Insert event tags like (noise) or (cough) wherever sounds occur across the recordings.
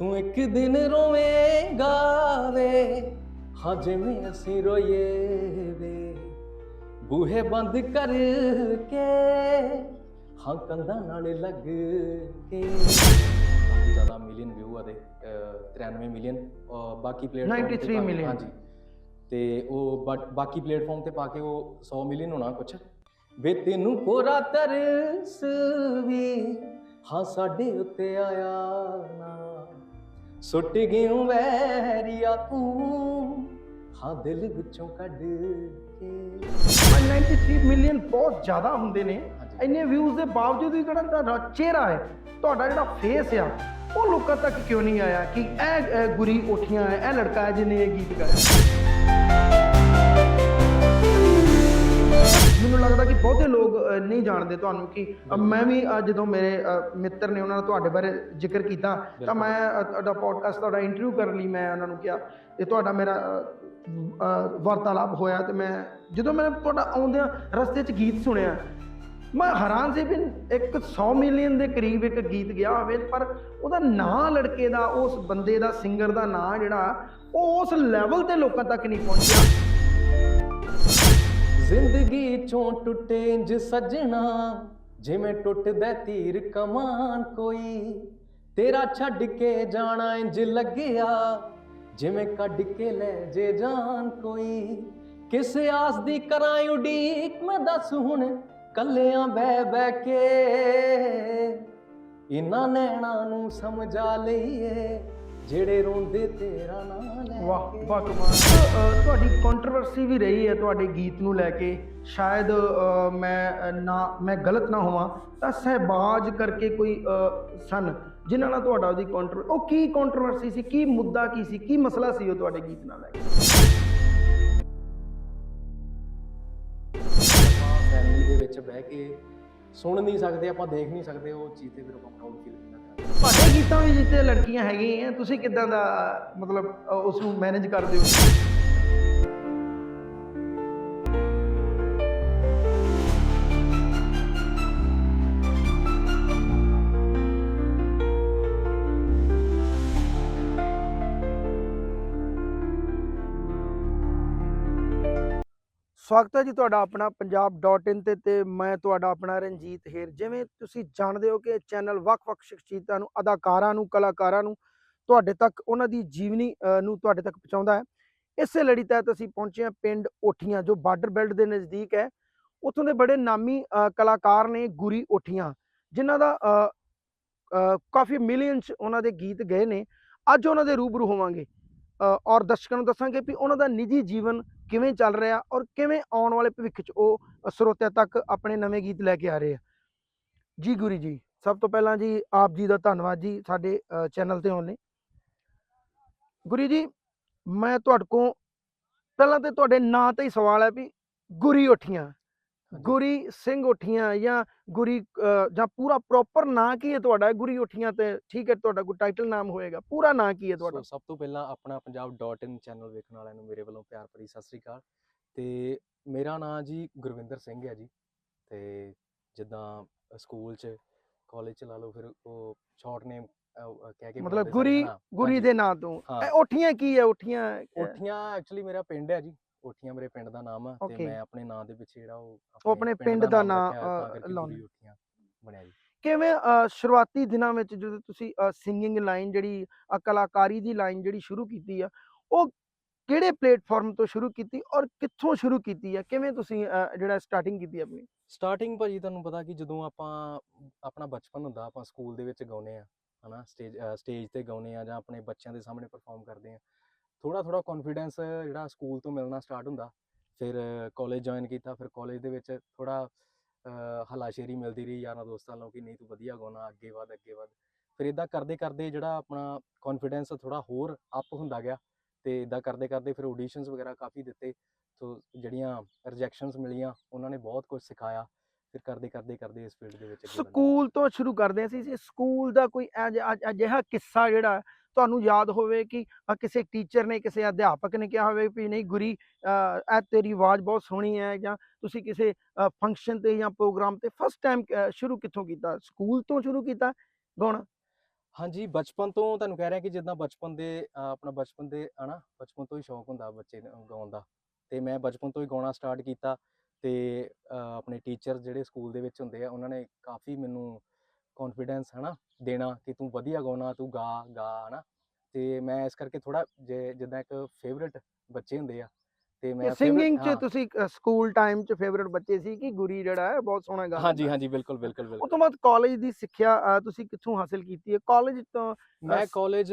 ਤੂੰ ਇੱਕ ਦਿਨ ਰੋਵੇਂਗਾ ਵੇ ਹਾਂ ਜਿਵੇਂ ਅਸੀਂ ਰੋਈਏ ਵੇ। ਬੂਹੇ ਬੰਦ ਕਰਕੇ ਹਾਂ ਕੰਧਾਂ ਨਾਲ ਲੱਗ ਕੇ। ਕਾਫੀ ਜ਼ਿਆਦਾ ਮਿਲੀਅਨ ਵਿਊ ਆ ਦੇ ਅਹ 93 ਮਿਲੀਅਨ ਬਾਕੀ ਪਲੇਟਫਾਰਮ 93 million। ਹਾਂਜੀ। ਤੇ ਉਹ ਬਾਕੀ ਪਲੇਟਫਾਰਮ ਤੇ ਪਾ ਕੇ ਉਹ 100 ਮਿਲੀਅਨ ਹੋਣਾ ਕੁਛ। ਵੇ ਤੈਨੂੰ ਕੋਰਾ ਤਰਸ ਵੀ ਹਾਂ ਸਾਡੇ ਉੱਤੇ ਆਇਆ ਨਾ। ਸੁੱਟ ਗਿਉ ਵੈਰੀਆ ਤੂੰ ਹਾਂ ਦਿਲ ਵਿੱਚੋਂ ਕੱਢ ਕੇ। 93 ਮਿਲੀਅਨ ਬਹੁਤ ਜ਼ਿਆਦਾ ਹੁੰਦੇ ਨੇ। ਇੰਨੇ ਵਿਊਜ਼ ਦੇ ਬਾਵਜੂਦ ਵੀ ਜਿਹੜਾ ਤੁਹਾਡਾ ਚਿਹਰਾ ਹੈ ਤੁਹਾਡਾ ਜਿਹੜਾ ਫੇਸ ਆ ਉਹ ਲੋਕਾਂ ਤੱਕ ਕਿਉਂ ਨਹੀਂ ਆਇਆ ਕਿ ਇਹ ਇਹ ਗੁਰੀ ਉਠੀਆਂ ਹੈ ਇਹ ਲੜਕਾ ਹੈ ਜਿਹਨੇ ਇਹ ਗੀਤ ਗਾਇਆ? ਮੈਨੂੰ ਲੱਗਦਾ ਕਿ ਬਹੁਤੇ ਲੋਕ ਨਹੀਂ ਜਾਣਦੇ ਤੁਹਾਨੂੰ ਕਿ ਮੈਂ ਵੀ ਜਦੋਂ ਮੇਰੇ ਮਿੱਤਰ ਨੇ ਉਹਨਾਂ ਨੇ ਤੁਹਾਡੇ ਬਾਰੇ ਜ਼ਿਕਰ ਕੀਤਾ, ਤਾਂ ਮੈਂ ਤੁਹਾਡਾ ਪੋਡਕਾਸਟ ਤੁਹਾਡਾ ਇੰਟਰਵਿਊ ਕਰਨ ਲਈ ਮੈਂ ਉਹਨਾਂ ਨੂੰ ਕਿਹਾ ਤੇ ਤੁਹਾਡਾ ਮੇਰਾ ਵਾਰਤਾਲਾਪ ਹੋਇਆ ਤੇ ਮੈਂ, ਜਦੋਂ ਮੈਂ ਤੁਹਾਡਾ ਆਉਂਦਿਆਂ ਰਸਤੇ 'ਚ ਗੀਤ ਸੁਣਿਆ, ਮੈਂ ਹੈਰਾਨ ਸੀ ਵੀ ਇੱਕ 100 ਮਿਲੀਅਨ ਦੇ ਕਰੀਬ ਇੱਕ ਗੀਤ ਗਿਆ ਹੋਵੇ, ਪਰ ਉਹਦਾ ਨਾਂ ਲੜਕੇ ਦਾ, ਉਸ ਬੰਦੇ ਦਾ ਸਿੰਗਰ ਦਾ ਨਾਂ ਜਿਹੜਾ, ਉਹ ਉਸ ਲੈਵਲ ਤੇ ਲੋਕਾਂ ਤੱਕ ਨਹੀਂ ਪਹੁੰਚਿਆ। ਜ਼ਿੰਦਗੀ ਚੋਂ ਟੁੱਟੇ ਇੰਜ ਸੱਜਣਾ, ਜਿਵੇਂ ਟੁੱਟਦਾ ਤੀਰ ਕਮਾਨ ਕੋਈ। ਤੇਰਾ ਛੱਡ ਕੇ ਜਾਣਾ ਇੰਜ ਲੱਗਿਆ, ਜਿਵੇਂ ਕੱਢ ਕੇ ਲੈ ਜੇ ਜਾਨ ਕੋਈ। ਕਿਸ ਆਸ ਦੀ ਕਰਾਂ ਉਡੀਕ, ਮੈਂ ਦੱਸ ਹੁਣ ਕੱਲਿਆਂ ਬਹਿ ਬਹਿ ਕੇ। ਇਨਾਂ ਨੈਣਾ ਨੂੰ ਸਮਝਾ ਲਈਏ ਜਿਹੜੇ ਰੋਂਦੇ ਤੇਰਾ ਨਾਂ ਲੈ ਵਾਹ। ਵਾਹ ਕਮਾਲ। ਅ, ਤੁਹਾਡੀ ਕੰਟਰੋਵਰਸੀ ਵੀ ਰਹੀ ਹੈ ਤੁਹਾਡੇ ਗੀਤ ਨੂੰ ਲੈ ਕੇ। ਸ਼ਾਇਦ ਅ, ਮੈਂ ਨਾ ਮੈਂ ਗਲਤ ਨਾ ਹੋਵਾਂ ਤਾਂ ਸਹਿਬਾਜ ਕਰਕੇ ਕੋਈ ਅ, ਸਨ ਜਿਨ੍ਹਾਂ ਨਾਲ ਤੁਹਾਡਾ ਉਹਦੀ ਕੰਟਰ ਉਹ ਕੀ ਕੰਟਰੋਵਰਸੀ ਸੀ ਕੀ ਮੁੱਦਾ ਕੀ ਸੀ ਕੀ ਮਸਲਾ ਸੀ ਉਹ ਤੁਹਾਡੇ ਗੀਤ ਨਾਲ ਲੈ ਕੇ? ਫੈਮਿਲੀ ਦੇ ਵਿੱਚ ਬਹਿ ਕੇ ਸੁਣ ਨਹੀਂ ਸਕਦੇ ਆਪਾਂ ਦੇਖ ਨਹੀਂ ਸਕਦੇ ਉਹ ਚੀਜ਼ ਤੇ ਫਿਰ ਆਪਾਂ ਪ੍ਰਾਊਡ ਫੀਲ ਨਹੀਂ ਤੁਹਾਡੇ ਗੀਤਾਂ ਵਿੱਚ ਜਿੱਤੇ ਲੜਕੀਆਂ ਹੈਗੀਆਂ ਤੁਸੀਂ ਕਿਦਾਂ ਦਾ ਮਤਲਬ ਅ, ਉਸ ਨੂੰ ਮੈਨੇਜ ਕਰਦੇ ਹੋ? ਸਵਾਗਤ ਹੈ ਜੀ ਤੁਹਾਡਾ ਆਪਣਾ ਪੰਜਾਬ.in ਤੇ ਤੇ ਮੈਂ ਤੁਹਾਡਾ ਆਪਣਾ ਰਣਜੀਤ ਹੇਰ। ਜਿਵੇਂ ਤੁਸੀਂ ਜਾਣਦੇ ਹੋ ਕਿ ਚੈਨਲ ਵੱਖ-ਵੱਖ ਸ਼ਖਸੀਅਤਾਂ ਨੂੰ, ਅਦਾਕਾਰਾਂ ਨੂੰ, ਕਲਾਕਾਰਾਂ ਨੂੰ ਤੁਹਾਡੇ ਤੱਕ, ਉਹਨਾਂ ਦੀ ਜੀਵਨੀ ਨੂੰ ਤੁਹਾਡੇ ਤੱਕ ਪਹੁੰਚਾਉਂਦਾ ਹੈ। ਇਸੇ ਲੜੀ ਤਹਿਤ ਅਸੀਂ ਪਹੁੰਚੇ ਹਾਂ ਪਿੰਡ ਓਠੀਆਂ, ਜੋ ਬਾਰਡਰ ਬੈਲਟ ਦੇ ਨਜ਼ਦੀਕ ਹੈ। ਉੱਥੋਂ ਦੇ ਬੜੇ ਨਾਮੀ ਕਲਾਕਾਰ ਨੇ ਗੁਰੀ ਓਠੀਆਂ, ਜਿਨ੍ਹਾਂ ਦਾ ਕਾਫੀ ਮਿਲੀਅਨ 'ਚ ਉਹਨਾਂ ਦੇ ਗੀਤ ਗਏ ਨੇ। ਅੱਜ ਉਹਨਾਂ ਦੇ ਰੂਬਰੂ ਹੋਵਾਂਗੇ। ਔਰ ਦਰਸ਼ਕਾਂ ਨੂੰ ਦੱਸਾਂਗੇ ਵੀ ਉਹਨਾਂ ਦਾ ਨਿੱਜੀ ਜੀਵਨ ਕਿਵੇਂ ਚੱਲ ਰਿਹਾ ਔਰ ਕਿਵੇਂ ਆਉਣ ਵਾਲੇ ਭਵਿੱਖ 'ਚ ਉਹ ਸਰੋਤਿਆਂ ਤੱਕ ਆਪਣੇ ਨਵੇਂ ਗੀਤ ਲੈ ਕੇ ਆ ਰਹੇ ਆ। ਜੀ ਗੁਰੂ ਜੀ, ਸਭ ਤੋਂ ਪਹਿਲਾਂ ਜੀ ਆਪ ਜੀ ਦਾ ਧੰਨਵਾਦ ਜੀ ਸਾਡੇ ਚੈਨਲ ਤੇ ਆਉਣ ਲਈ। ਗੁਰੀ ਜੀ, ਮੈਂ ਤੁਹਾਡੇ ਕੋਲ ਪਹਿਲਾਂ ਤੇ ਤੁਹਾਡੇ ਨਾਂ ਤੇ ਹੀ ਸਵਾਲ ਹੈ ਵੀ ਗੁਰੀ ਉਠੀਆਂ। ਗੁਰੀ ਸਿੰਘ ਉਠੀਆਂ ਜਾਂ ਗੁਰੀ ਜਾਂ ਪੂਰਾ ਪ੍ਰੋਪਰ ਨਾਂ ਕੀ ਹੈ ਤੁਹਾਡਾ? ਗੁਰੀ ਉਠੀਆਂ ਤੇ ਠੀਕ ਹੈ ਤੁਹਾਡਾ ਕੋਈ ਟਾਈਟਲ ਨਾਮ ਹੋਏਗਾ। ਪੂਰਾ ਨਾਂ ਕੀ ਹੈ ਤੁਹਾਡਾ? ਸਭ ਤੋਂ ਪਹਿਲਾਂ ਆਪਣਾ ਪੰਜਾਬ.in ਚੈਨਲ ਵੇਖਣ ਵਾਲਿਆਂ ਨੂੰ ਮੇਰੇ ਵੱਲੋਂ ਪਿਆਰ ਭਰੀ ਸਤਿ ਸ੍ਰੀ ਅਕਾਲ। ਤੇ ਮੇਰਾ ਨਾਮ ਜੀ ਗੁਰਵਿੰਦਰ ਸਿੰਘ ਹੈ ਜੀ। ਤੇ ਜਿੱਦਾਂ ਸਕੂਲ 'ਚ ਕਾਲਜ 'ਚ ਲਾ ਲਓ ਫਿਰ ਉਹ ਸ਼ਾਰਟ ਨੇਮ ਕਹਿ ਕੇ ਮਤਲਬ ਗੁਰੀ ਗੁਰੀ। ਦੇ ਨਾਂ ਤੋਂ। ਉਠੀਆਂ ਕੀ ਹੈ? ਉਠੀਆਂ ਉਠੀਆਂ ਐਕਚੁਅਲੀ ਮੇਰਾ ਪਿੰਡ ਹੈ ਜੀ। ਉਠੀਆਂ ਮੇਰੇ ਪਿੰਡ ਦਾ ਨਾਮ ਆ ਤੇ Okay. ਮੈਂ ਆਪਣੇ ਨਾਂ ਦੇ ਪਿੱਛੇ ਜਿਹੜਾ ਉਹ ਉਹ ਆਪਣੇ ਪਿੰਡ ਦਾ ਨਾਂ, ਰੱਖਿਆ, ਤਾਂ ਕਰਕੇ ਬਣਿਆ ਜੀ ਕਿਵੇਂ ਸ਼ੁਰੂਆਤੀ ਦਿਨਾਂ ਵਿੱਚ ਜਦੋਂ ਤੁਸੀਂ ਸਿੰਗਿੰਗ ਲਾਈਨ ਜਿਹੜੀ ਕਲਾਕਾਰੀ ਦੀ ਲਾਈਨ ਜਿਹੜੀ ਸ਼ੁਰੂ ਕੀਤੀ ਆ ਉਹ ਕਿਹੜੇ ਪਲੇਟਫਾਰਮ ਤੋਂ ਸ਼ੁਰੂ ਕੀਤੀ ਔਰ ਕਿੱਥੋਂ ਸ਼ੁਰੂ ਕੀਤੀ ਆ? ਕਿਵੇਂ ਤੁਸੀਂ ਜਿਹੜਾ ਸਟਾਰਟਿੰਗ ਕੀਤੀ ਆਪਣੀ? ਸਟਾਰਟਿੰਗ ਭਾਜੀ ਤੁਹਾਨੂੰ ਪਤਾ ਕਿ ਜਦੋਂ ਆਪਾਂ ਆਪਣਾ ਬਚਪਨ ਹੁੰਦਾ ਆਪਾਂ ਸਕੂਲ ਦੇ ਵਿੱਚ ਗਾਉਨੇ ਆ ਹਨਾ ਸਟੇਜ ਸਟੇਜ ਤੇ ਗਾਉਨੇ ਆ ਜਾਂ ਆਪਣੇ ਬੱਚਿਆਂ ਦੇ ਸਾਹਮਣੇ ਪਰਫਾਰਮ ਕਰਦੇ ਆ ਥੋੜਾ ਥੋੜਾ ਕੌਨਫੀਡੈਂਸ ਜਿਹੜਾ ਸਕੂਲ ਤੋਂ ਮਿਲਣਾ ਸਟਾਰਟ ਹੁੰਦਾ, ਫਿਰ ਕਾਲਜ ਜੁਆਇਨ ਕੀਤਾ, ਫਿਰ ਕਾਲਜ ਦੇ ਵਿੱਚ ਥੋੜਾ ਹਲਾਸ਼ੇਰੀ ਮਿਲਦੀ ਰਹੀ ਯਾਰਾਂ ਦੋਸਤਾਂ ਨੂੰ ਕਿ ਨਹੀਂ ਤੂੰ ਵਧੀਆ ਗਾਉਣਾ, ਅੱਗੇ ਵਧ ਅੱਗੇ ਵਧ। ਫਿਰ ਇਦਾਂ ਕਰਦੇ ਕਰਦੇ ਜਿਹੜਾ ਆਪਣਾ ਕੌਨਫੀਡੈਂਸ ਥੋੜਾ ਹੋਰ ਅਪ ਹੁੰਦਾ ਗਿਆ ਤੇ ਇਦਾਂ ਕਰਦੇ ਕਰਦੇ ਫਿਰ ਆਡੀਸ਼ਨਸ ਵਗੈਰਾ ਕਾਫੀ ਦਿੱਤੇ ਸੋ ਜਿਹੜੀਆਂ ਰਿਜੈਕਸ਼ਨਸ ਮਿਲੀਆਂ, ਉਹਨਾਂ ਨੇ ਬਹੁਤ ਕੁਝ ਸਿਖਾਇਆ, ਫਿਰ ਕਰਦੇ ਕਰਦੇ ਕਰਦੇ ਇਸ ਫੀਲਡ ਦੇ ਵਿੱਚ ਸਕੂਲ ਤੋਂ ਸ਼ੁਰੂ ਕਰਦੇ ਸੀ ਸਕੂਲ ਦਾ ਕੋਈ ਅਜਿਹਾ ਕਿੱਸਾ ਜਿਹੜਾ ਤੁਹਾਨੂੰ ਯਾਦ ਹੋਵੇ ਕਿ ਕਿਸੇ ਟੀਚਰ ਨੇ, ਕਿਸੇ ਅਧਿਆਪਕ ਨੇ ਕਿਹਾ ਹੋਵੇ ਵੀ ਨਹੀਂ ਗੁਰੀ ਇਹ ਤੇਰੀ ਆਵਾਜ਼ ਬਹੁਤ ਸੋਹਣੀ ਹੈ ਜਾਂ ਤੁਸੀਂ ਕਿਸੇ ਫੰਕਸ਼ਨ ਤੇ ਜਾਂ ਪ੍ਰੋਗਰਾਮ ਤੇ ਫਸਟ ਟਾਈਮ ਸ਼ੁਰੂ ਕਿੱਥੋਂ ਕੀਤਾ? ਸਕੂਲ ਤੋਂ ਸ਼ੁਰੂ ਕੀਤਾ? ਗਾਉਣਾ ਹਾਂਜੀ, ਬਚਪਨ ਤੋਂ ਤੁਹਾਨੂੰ ਕਹਿ ਰਿਹਾ ਕਿ ਜਿੱਦਾਂ ਬਚਪਨ ਦੇ ਆਪਣਾ ਬਚਪਨ ਦੇ ਹਨਾ ਬਚਪਨ ਤੋਂ ਹੀ ਸ਼ੌਕ ਹੁੰਦਾ ਬੱਚੇ ਗਾਉਣ ਦਾ। ਤੇ ਮੈਂ ਬਚਪਨ ਤੋਂ ਹੀ ਗਾਉਣਾ ਸਟਾਰਟ ਕੀਤਾ ਤੇ ਆਪਣੇ ਟੀਚਰ ਜਿਹੜੇ ਸਕੂਲ ਦੇ ਵਿੱਚ ਹੁੰਦੇ ਆ, ਉਹਨਾਂ ਨੇ ਕਾਫੀ ਮੈਨੂੰ ਕੌਨਫੀਡੈਂਸ ਹਨਾ ਦੇਣਾ ਕਿ ਤੂੰ ਵਧੀਆ ਗਾਉਣਾ ਤੂੰ ਗਾ ਗਾ ਹਨਾ। ਤੇ ਮੈਂ ਇਸ ਕਰਕੇ ਥੋੜਾ ਜਿੱਦਾਂ ਇੱਕ ਫੇਵਰਿਟ ਬੱਚੇ ਹੁੰਦੇ ਆ ਤੇ ਮੈਂ ਸਿੰਗਿੰਗ 'ਚ ਤੁਸੀਂ ਸਕੂਲ ਟਾਈਮ 'ਚ ਫੇਵਰਿਟ ਬੱਚੇ ਸੀ ਕਿ ਗੁਰੀ ਜਿਹੜਾ ਹੈ ਬਹੁਤ ਸੋਹਣਾ ਗਾਉਂਦਾ ਹਾਂਜੀ ਹਾਂਜੀ ਬਿਲਕੁਲ ਬਿਲਕੁਲ ਬਿਲਕੁਲ। ਤੋਂ ਬਾਅਦ ਕਾਲਜ ਦੀ ਸਿੱਖਿਆ ਤੁਸੀਂ ਕਿੱਥੋਂ ਹਾਸਿਲ ਕੀਤੀ ਹੈ? ਕਾਲਜ ਤੋਂ ਮੈਂ ਕਾਲਜ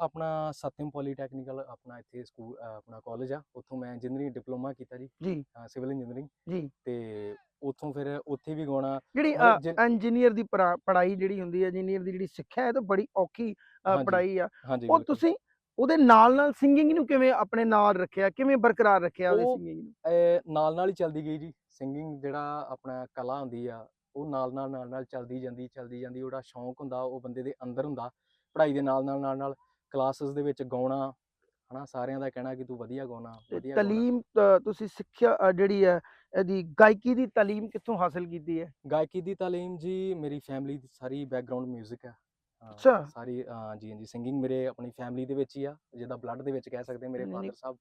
ਆਪਣਾ ਸਤਿਅਮ ਪੋਲੀਟੈਕਨੀਕਲ ਆਪਣਾ ਇੱਥੇ ਸਕੂਲ ਆਪਣਾ ਕਾਲਜ ਆ। ਉੱਥੋਂ ਮੈਂ ਇੰਜੀਨੀਅਰਿੰਗ ਡਿਪਲੋਮਾ ਕੀਤਾ ਜੀ ਜੀ। ਸਿਵਲ ਇੰਜੀਨੀਅਰਿੰਗ ਜੀ। ਤੇ ਉੱਥੋਂ ਫਿਰ ਉੱਥੇ ਵੀ ਗਾਉਣਾ। ਜਿਹੜੀ ਜਿਨ- ਇੰਜੀਨੀਅਰ ਦੀ ਪੜਾ- ਪੜ੍ਹਾਈ ਜਿਹੜੀ ਹੁੰਦੀ ਹੈ ਇੰਜੀਨੀਅਰ ਦੀ ਜਿਹੜੀ ਸਿੱਖਿਆ ਹੈ ਇਹ ਤਾਂ ਬੜੀ ਔਖੀ ਅ, ਹਾਂਜੀ, ਪੜ੍ਹਾਈ ਆ। ਹਾਂਜੀ ਉਹ ਬਿਲਕੁਲ। ਤੁਸੀਂ ਉਹਦੇ ਨਾਲ ਨਾਲ ਸਿੰਗਿੰਗ ਨੂੰ ਕਿਵੇਂ ਆਪਣੇ ਨਾਲ ਰੱਖਿਆ ਕਿਵੇਂ ਬਰਕਰਾਰ ਰੱਖਿਆ ਉਹਦੇ ਉਹ- ਸਿੰਗਿੰਗ ਨੂੰ? ਇਹ ਨਾਲ ਨਾਲ ਹੀ ਚੱਲਦੀ ਗਈ ਜੀ। ਸਿੰਗਿੰਗ ਜਿਹੜਾ ਆਪਣਾ ਕਲਾ ਹੁੰਦੀ ਆ ਉਹ ਨਾਲ ਨਾਲ ਨਾਲ ਨਾਲ ਚੱਲਦੀ ਜਾਂਦੀ ਚੱਲਦੀ ਜਾਂਦੀ ਉਹਦਾ ਸ਼ੌਂਕ ਹੁੰਦਾ ਉਹ ਬੰਦੇ ਦੇ ਅੰਦਰ ਹੁੰਦਾ। ਪੜ੍ਹਾਈ ਦੇ ਨਾਲ ਨਾਲ ਨਾਲ ਨਾਲ ਕਲਾਸਿਸ ਦੇ ਵਿੱਚ ਗਾਉਣਾ ਹਨਾ ਸਾਰਿਆਂ ਦਾ ਕਹਿਣਾ ਕਿ ਤੂੰ ਵਧੀਆ ਗਾਉਣਾ ਤੇ ਵਧੀਆ ਗਾਉਣਾ। ਤਾਲੀਮ ਅ, ਤੁਸੀਂ ਸਿੱਖਿਆ ਅ, ਜਿਹੜੀ ਹੈ ਦੀ ਗਾਇਕੀ ਦੀ تعلیم ਕਿੱਥੋਂ ਹਾਸਲ ਕੀਤੀ ਹੈ? ਗਾਇਕੀ ਦੀ تعلیم ਜੀ ਮੇਰੀ ਫੈਮਿਲੀ ਦੀ ਸਾਰੀ ਬੈਕਗ੍ਰਾਉਂਡ 뮤직 ਹੈ ਅੱਛਾ। ਸਾਰੀ ਜੀ ਜੀ ਸਿੰਗਿੰਗ ਮੇਰੇ ਆਪਣੀ ਫੈਮਿਲੀ ਦੇ ਵਿੱਚ ਹੀ ਆ ਜਿਹਦਾ ਬਲੱਡ ਦੇ ਵਿੱਚ ਕਹਿ ਸਕਦੇ ਮੇਰੇ ਫਾਦਰ ਸਾਹਿਬ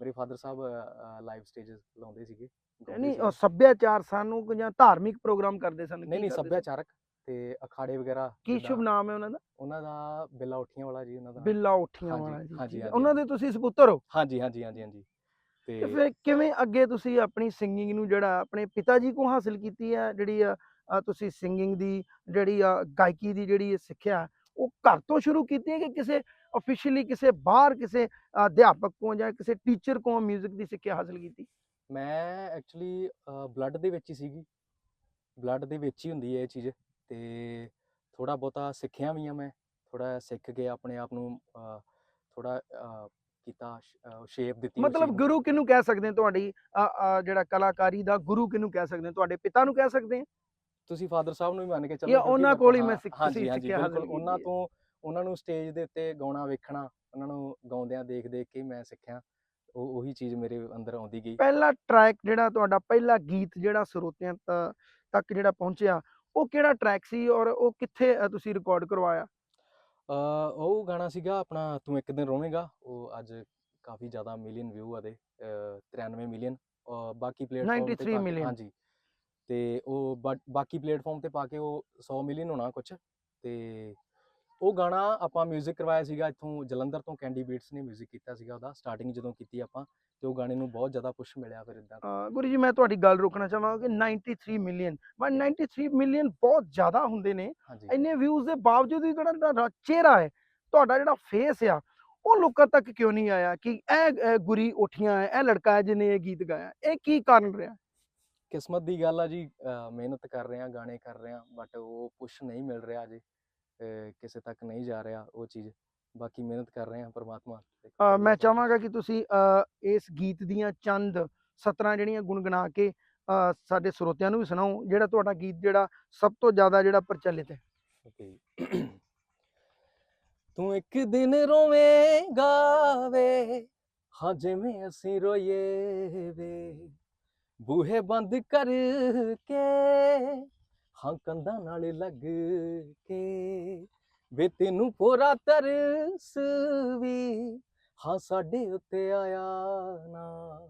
ਮੇਰੇ ਫਾਦਰ ਸਾਹਿਬ ਲਾਈਵ ਸਟੇजेस ਲਾਉਂਦੇ ਸੀਗੇ ਨਹੀਂ ਉਹ ਸੱਭਿਆਚਾਰ ਸਾਨੂੰ ਜਾਂ ਧਾਰਮਿਕ ਪ੍ਰੋਗਰਾਮ ਕਰਦੇ ਸਨ ਨਹੀਂ ਨਹੀਂ ਸੱਭਿਆਚਾਰਕ ਤੇ ਅਖਾੜੇ ਵਗੈਰਾ ਕੀ ਸ਼ੁਭ ਨਾਮ ਹੈ ਉਹਨਾਂ ਦਾ? ਉਹਨਾਂ ਦਾ ਬਿੱਲਾ ਉਠੀਆਂ ਵਾਲਾ ਜੀ ਉਹਨਾਂ ਦਾ ਬਿੱਲਾ ਉਠੀਆਂ ਵਾਲਾ ਜੀ ਉਹਨਾਂ ਦੇ ਤੁਸੀਂ ਸੁਪੁੱਤਰ ਹੋ? ਹਾਂਜੀ ਹਾਂਜੀ ਹਾਂਜੀ ਹਾਂਜੀ। ਤੇ ਫਿਰ ਕਿਵੇਂ ਅੱਗੇ ਤੁਸੀਂ ਆਪਣੀ ਸਿੰਗਿੰਗ ਨੂੰ ਜਿਹੜਾ ਆਪਣੇ ਪਿਤਾ ਜੀ ਕੋਲ ਹਾਸਿਲ ਕੀਤੀ ਹੈ ਜਿਹੜੀ ਆ ਤੁਸੀਂ ਸਿੰਗਿੰਗ ਦੀ ਜਿਹੜੀ ਆ ਗਾਇਕੀ ਦੀ ਜਿਹੜੀ ਸਿੱਖਿਆ ਉਹ ਘਰ ਤੋਂ ਸ਼ੁਰੂ ਕੀਤੀ ਹੈ ਕਿ ਕਿਸੇ ਅਫੀਸ਼ੀਅਲੀ ਕਿਸੇ ਬਾਹਰ ਕਿਸੇ ਅਧਿਆਪਕ ਕੋਲ ਜਾਂ ਕਿਸੇ ਟੀਚਰ ਕੋਲ 뮤직 ਦੀ ਸਿੱਖਿਆ ਹਾਸਿਲ ਕੀਤੀ? ਮੈਂ ਐਕਚੁਅਲੀ ਬਲੱਡ ਦੇ ਵਿੱਚ ਹੀ ਸੀਗੀ। ਬਲੱਡ ਦੇ ਵਿੱਚ ਹੀ ਹੁੰਦੀ ਹੈ ਇਹ ਚੀਜ਼ ਤੇ ਥੋੜਾ ਬਹੁਤਾ ਸਿੱਖਿਆ ਵੀ ਆ ਮੈਂ। ਥੋੜਾ ਸਿੱਖ ਕੇ ਆਪਣੇ ਆਪ ਨੂੰ ਥੋੜਾ ਕੀਤਾ ਸ਼ੇਪ ਦਿੱਤੀ ਮਤਲਬ। ਗੁਰੂ ਕਿਹਨੂੰ ਕਹਿ ਸਕਦੇ ਤੁਹਾਡੀ? ਜਿਹੜਾ ਕਲਾਕਾਰੀ ਦਾ ਗੁਰੂ ਕਿਹਨੂੰ ਕਹਿ ਸਕਦੇ ਤੁਹਾਡੇ ਪਿਤਾ ਨੂੰ ਕਹਿ ਸਕਦੇ ਤੁਸੀਂ ਫਾਦਰ ਸਾਹਿਬ ਨੂੰ ਵੀ ਮੰਨ ਕੇ ਚੱਲੋ ਉਹਨਾਂ ਕੋਲ ਹੀ ਮੈਂ ਸਿੱਖ- ਹਾਂਜੀ ਹਾਂਜੀ ਸਿੱਖਿਆ ਬਿਲਕੁਲ ਉਹਨਾਂ। ਤੋਂ ਉਹਨਾਂ ਨੂੰ ਸਟੇਜ ਦੇ ਉੱਤੇ ਗਾਉਣਾ ਵੇਖਣਾ ਉਹਨਾਂ ਨੂੰ ਗਾਉਂਦਿਆਂ ਦੇਖ ਦੇਖ ਕੇ ਮੈਂ ਸਿੱਖਿਆ। ਉਹ ਉਹੀ ਚੀਜ਼ ਮੇਰੇ ਅੰਦਰ ਆਉਂਦੀ ਗਈ। ਪਹਿਲਾ ਟਰੈਕ ਜਿਹੜਾ ਤੁਹਾਡਾ ਪਹਿਲਾ ਗੀਤ ਜਿਹੜਾ ਸਰੋਤਿਆਂ ਤੱਕ ਜਿਹੜਾ ਪਹੁੰਚਿਆ ਉਹ ਕਿਹੜਾ ਟਰੈਕ ਸੀ ਔਰ ਉਹ ਕਿੱਥੇ ਤੁਸੀਂ ਰਿਕਾਰਡ ਕਰਵਾਇਆ? ਉਹ ਗਾਣਾ ਸੀਗਾ ਆਪਣਾ ਤੂੰ ਇੱਕ ਦਿਨ ਰੋਵੇਂਗਾ ਉਹ ਅੱਜ ਕਾਫੀ ਜ਼ਿਆਦਾ ਮਿਲੀਅਨ ਵਿਊ ਆ ਦੇ ਅ, 93 ਮਿਲੀਅਨ ਬਾਕੀ ਪਲੇਟਫਾਰਮ 93 million ਹਾਂਜੀ ਤੇ ਉਹ ਬਾ- ਬਾਕੀ ਪਲੇਟਫਾਰਮ ਤੇ ਪਾ ਕੇ ਉਹ 100 ਮਿਲੀਅਨ ਹੋਣਾ ਕੁਝ ਤੇ ਉਹ ਗਾਣਾ ਆਪਾਂ 뮤직 ਕਰਵਾਇਆ ਸੀਗਾ ਇੱਥੋਂ ਜਲੰਧਰ ਤੋਂ ਕੈਂਡੀ ਬੀਟਸ ਨੇ 뮤직 ਕੀਤਾ ਸੀਗਾ ਉਹਦਾ ਸਟਾਰਟਿੰਗ ਜਦੋਂ ਕੀਤੀ ਆਪਾਂ ਤੇ ਉਹ ਗਾਣੇ ਨੂੰ ਬਹੁਤ ਜ਼ਿਆਦਾ ਪੁਸ਼ ਮਿਲਿਆ ਫਿਰ ਇਦਾਂ ਅ, ਗੁਰੂ ਜੀ ਮੈਂ ਤੁਹਾਡੀ ਗੱਲ ਰੋਕਣਾ ਚਾਹਾਂਗਾ ਕਿ 93 ਮਿਲੀਅਨ ਬਟ 93 ਮਿਲੀਅਨ ਬਹੁਤ ਜ਼ਿਆਦਾ ਹੁੰਦੇ ਨੇ। ਇੰਨੇ ਵਿਊਜ਼ ਦੇ ਬਾਵਜੂਦ ਵੀ ਜਿਹੜਾ ਚਿਹਰਾ ਹੈ ਤੁਹਾਡਾ ਜਿਹੜਾ ਫੇਸ ਆ ਉਹ ਲੋਕਾਂ ਤੱਕ ਕਿਉਂ ਨਹੀਂ ਆਇਆ ਕਿ ਇਹ ਗੁਰੀ ਉਠੀਆਂ ਹੈ ਇਹ ਲੜਕਾ ਹੈ ਜਿਹਨੇ ਇਹ ਗੀਤ ਗਾਇਆ ਇਹ ਕੀ ਕਾਰਨ ਰਿਹਾ? ਕਿਸਮਤ ਦੀ ਗੱਲ ਆ ਜੀ ਮਿਹਨਤ ਕਰ ਰਹੇ ਆ ਗਾਣੇ ਕਰ ਰਹੇ ਆ ਬਟ ਉਹ ਪੁਸ਼ ਨਹੀਂ ਮਿਲ ਰਿਹਾ ਅਜੇ ਅ, ਕਿਸੇ ਤੱਕ ਨਹੀਂ ਜਾ ਰਿਹਾ ਉਹ ਚੀਜ਼। ਬਾਕੀ ਮਿਹਨਤ ਕਰ ਰਹੇ ਆ ਪਰਮਾਤਮਾ ਮੈਂ ਚਾਹਾਂਗਾ ਕਿ ਤੁਸੀਂ ਇਸ ਗੀਤ ਦੀਆਂ ਚੰਦ ਸਤਰਾਂ ਜਿਹੜੀਆਂ ਗੁੰਗੁਣਾ ਕੇ ਸਾਡੇ ਸਰੋਤਿਆਂ ਨੂੰ ਵੀ ਸੁਣਾਓ ਜਿਹੜਾ ਤੁਹਾਡਾ ਗੀਤ ਜਿਹੜਾ ਸਭ ਤੋਂ ਜ਼ਿਆਦਾ ਜਿਹੜਾ ਪ੍ਰਚਲਿਤ ਹੈ। (clears throat) ਤੂੰ ਇੱਕ ਦਿਨ ਰੋਵੇਂਗਾ ਵੇ ਹਾਂ ਜਿਵੇਂ ਅਸੀਂ ਰੋਈਏ ਵੇ। ਬੂਹੇ ਬੰਦ ਕਰਕੇ ਹਾਂ ਕੰਧਾਂ ਨਾਲ ਲੱਗ ਕੇ। ਵੇ ਤੈਨੂੰ ਪੂਰਾ ਤਰਸ ਵੀ ਹਾਂ ਸਾਡੇ ਉੱਤੇ ਆਇਆ ਨਾ।